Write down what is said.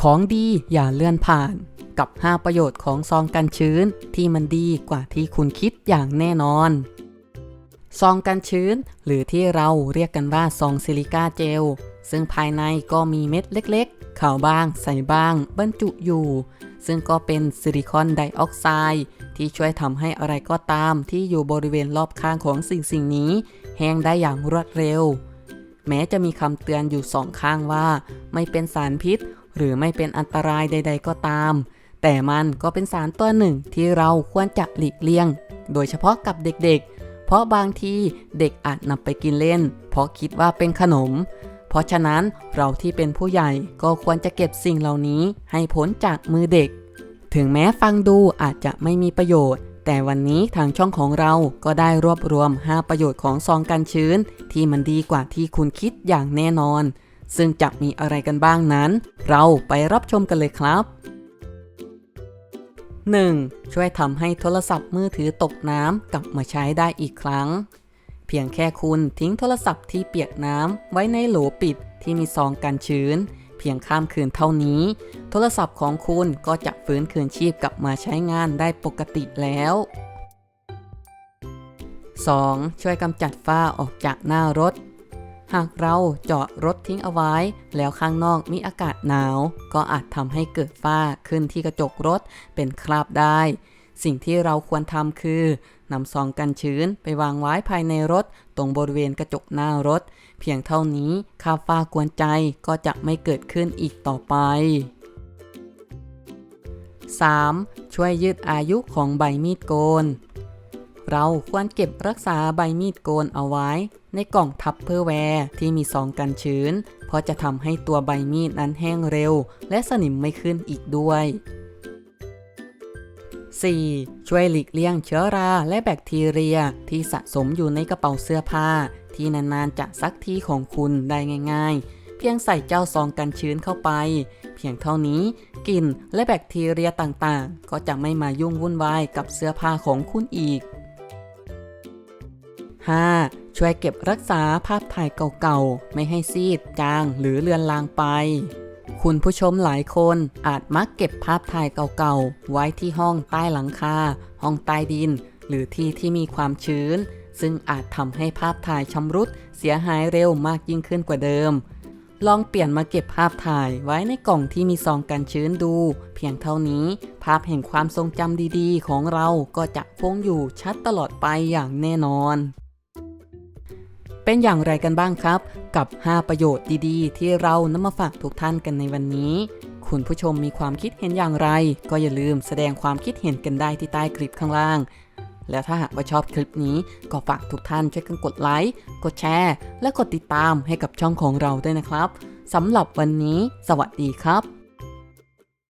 ของดีอย่าเลื่อนผ่านกับ 5 ประโยชน์ของซองกันชื้นที่มันดีกว่าที่คุณคิดอย่างแน่นอน ซองกันชื้น หรือที่เราเรียกกันว่าซองซิลิก้าเจล ซึ่งภายในก็มีเม็ดเล็กๆขาวบ้างใสบ้าง บรรจุอยู่ ซึ่งก็เป็นซิลิคอนไดออกไซด์ที่ช่วยทำให้อะไรก็ตามที่อยู่บริเวณรอบข้างของสิ่งสิ่งนี้ แห้งได้อย่างรวดเร็ว แม้จะมีคำเตือนอยู่สองข้างว่า ไม่เป็นสารพิษ หรือไม่เป็นอันตรายใด ๆ ก็ตาม แต่มันก็เป็นสารตัวหนึ่งที่เราควรจะหลีกเลี่ยง โดยเฉพาะกับเด็กๆ เพราะบางทีเด็กอาจนำไปกินเล่น เพราะคิดว่าเป็นขนม เพราะฉะนั้นเราที่เป็นผู้ใหญ่ก็ควรจะเก็บสิ่งเหล่านี้ให้พ้นจากมือเด็ก ถึงแม้ฟังดูอาจจะไม่มีประโยชน์แต่วันนี้ทางช่องของเราก็ได้รวบรวม 5 ประโยชน์ของซองกันชื้น ที่มันดีกว่าที่คุณคิดอย่างแน่นอน ซึ่งจะมีอะไรกันบ้างนั้น เราไปรับชมกันเลยครับ 1. ช่วยทำให้โทรศัพท์มือถือตกน้ำกลับมาใช้ได้อีกครั้ง เพียงแค่คุณทิ้งโทรศัพท์ที่เปียกน้ำไว้ในโหลปิดที่มีซองกันชื้น เพียงข้ามคืนเท่านี้ โทรศัพท์ของคุณก็จะฟื้นคืนชีพกลับมาใช้งานได้ปกติแล้ว 2. ช่วยกำจัดฝ้าออกจากหน้ารถ หากเราจอดรถทิ้งเอาไว้ แล้วข้างนอกมีอากาศหนาว ก็อาจทำให้เกิดฝ้าขึ้นที่กระจกรถเป็นคราบได้ สิ่งที่เราควรทำคือนำซองกันชื้นไปวางไว้ภายในรถ ตรงบริเวณกระจกหน้ารถ เพียงเท่านี้คราบฝ้ากวนใจก็จะไม่เกิดขึ้นอีกต่อไป 3. ช่วยยืดอายุของใบมีดโกน เราควรเก็บรักษาใบมีดโกนเอาไว้ ในกล่องทับเพอร์แวร์ที่มีซองกันชื้น เพราะจะทำให้ตัวใบมีดนั้นแห้งเร็ว และสนิมไม่ขึ้นอีกด้วย 4. ช่วยหลีกเลี่ยงเชื้อราและแบคทีเรียที่สะสมอยู่ในกระเป๋าเสื้อผ้า ที่นานๆจะซักที่ของคุณได้ง่าย ๆ เพียงใส่เจ้าซองกันชื้นเข้าไป เพียงเท่านี้กลิ่นและแบคทีเรียต่างๆ ก็จะไม่มายุ่งวุ่นวายกับเสื้อผ้าของคุณอีก 5. ช่วยเก็บรักษาภาพถ่ายเก่าๆ ไม่ให้ซีด จาง หรือเลือนลางไป คุณผู้ชมหลายคนอาจมักเก็บภาพถ่ายเก่าๆ ไว้ที่ห้องใต้หลังคา ห้องใต้ดิน หรือที่ที่มีความชื้น ซึ่งอาจทำให้ภาพถ่ายชำรุด เสียหายเร็วมากยิ่งขึ้นกว่าเดิม ลองเปลี่ยนมาเก็บภาพถ่ายไว้ในกล่องที่มีซองกันชื้นดู เพียงเท่านี้ ภาพแห่งความทรงจำดีๆ ของเราก็จะคงอยู่ชัดตลอดไปอย่างแน่นอน เป็นอย่างไรกันบ้างครับ กับ 5 ประโยชน์ดีๆ ที่เรานำมาฝากทุกท่านกันในวันนี้ คุณผู้ชมมีความคิดเห็นอย่างไร ก็อย่าลืมแสดงความคิดเห็นกันได้ที่ใต้คลิปข้างล่าง แล้วถ้าหากว่าชอบคลิปนี้ก็ฝากทุกท่านช่วยกันกดไลค์กดแชร์ และกดติดตามให้กับช่องของเราด้วยนะครับสำหรับวันนี้ สวัสดีครับ